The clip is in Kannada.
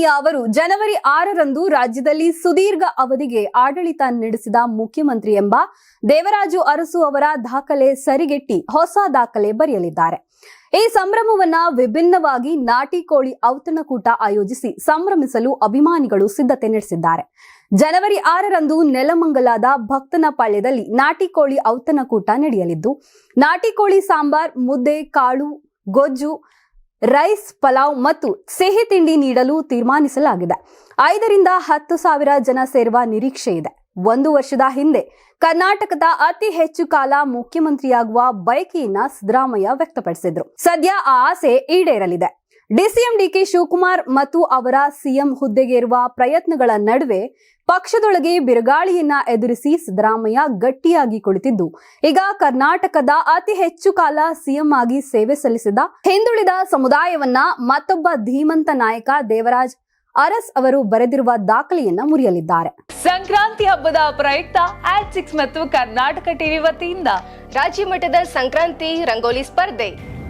ಅವರು ಜನವರಿ ಆರರಂದು ರಾಜ್ಯದಲ್ಲಿ ಸುದೀರ್ಘ ಅವಧಿಗೆ ಆಡಳಿತ ನಡೆಸಿದ ಮುಖ್ಯಮಂತ್ರಿ ಎಂಬ ದೇವರಾಜು ಅರಸು ಅವರ ದಾಖಲೆ ಸರಿಗೆಟ್ಟಿ ಹೊಸ ದಾಖಲೆ ಬರೆಯಲಿದ್ದಾರೆ. ಈ ಸಂಭ್ರಮವನ್ನ ವಿಭಿನ್ನವಾಗಿ ನಾಟಿ ಕೋಳಿ ಔತಣಕೂಟ ಆಯೋಜಿಸಿ ಸಂಭ್ರಮಿಸಲು ಅಭಿಮಾನಿಗಳು ಸಿದ್ಧತೆ ನಡೆಸಿದ್ದಾರೆ. ಜನವರಿ ಆರರಂದು ನೆಲಮಂಗಲದ ಭಕ್ತನಪಾಳ್ಯದಲ್ಲಿ ನಾಟಿ ಕೋಳಿ ಔತಣಕೂಟ ನಡೆಯಲಿದ್ದು, ನಾಟಿ ಕೋಳಿ ಸಾಂಬಾರ್, ಮುದ್ದೆ, ಕಾಳು, ಗೊಜ್ಜು ರೈಸ್, ಪಲಾವ್ ಮತ್ತು ಸಿಹಿ ತಿಂಡಿ ನೀಡಲು ತೀರ್ಮಾನಿಸಲಾಗಿದೆ. ಐದರಿಂದ ಹತ್ತು ಸಾವಿರ ಜನ ಸೇರುವ ನಿರೀಕ್ಷೆ ಇದೆ. ಒಂದು ವರ್ಷದ ಹಿಂದೆ ಕರ್ನಾಟಕದ ಅತಿ ಹೆಚ್ಚು ಕಾಲ ಮುಖ್ಯಮಂತ್ರಿಯಾಗುವ ಬಯಕೆಯನ್ನ ಸಿದ್ದರಾಮಯ್ಯ ವ್ಯಕ್ತಪಡಿಸಿದ್ರು. ಸದ್ಯ ಆ ಆಸೆ ಈಡೇರಲಿದೆ. ಡಿಸಿಎಂ ಡಿಕೆ ಶಿವಕುಮಾರ್ ಮತ್ತು ಅವರ ಸಿಎಂ ಹುದ್ದೆಗೆ ಇರುವ ಪ್ರಯತ್ನಗಳ ನಡುವೆ ಪಕ್ಷದೊಳಗೆ ಬಿರುಗಾಳಿಯನ್ನ ಎದುರಿಸಿ ಸಿದ್ದರಾಮಯ್ಯ ಗಟ್ಟಿಯಾಗಿ ಕುಳಿತಿದ್ದು, ಈಗ ಕರ್ನಾಟಕದ ಅತಿ ಹೆಚ್ಚು ಕಾಲ ಸಿಎಂ ಆಗಿ ಸೇವೆ ಸಲ್ಲಿಸಿದ ಹಿಂದುಳಿದ ಸಮುದಾಯವನ್ನ ಮತ್ತೊಬ್ಬ ಧೀಮಂತ ನಾಯಕ ದೇವರಾಜ್ ಅರಸ್ ಅವರು ಬರೆದಿರುವ ದಾಖಲೆಯನ್ನ ಮುರಿಯಲಿದ್ದಾರೆ. ಸಂಕ್ರಾಂತಿ ಹಬ್ಬದ ಪ್ರಯುಕ್ತ ಆಟ್ ಸಿಕ್ಸ್ ಮತ್ತು ಕರ್ನಾಟಕ ಟಿವಿ ವತಿಯಿಂದ ರಾಜ್ಯ ಮಟ್ಟದ ಸಂಕ್ರಾಂತಿ ರಂಗೋಲಿ ಸ್ಪರ್ಧೆ.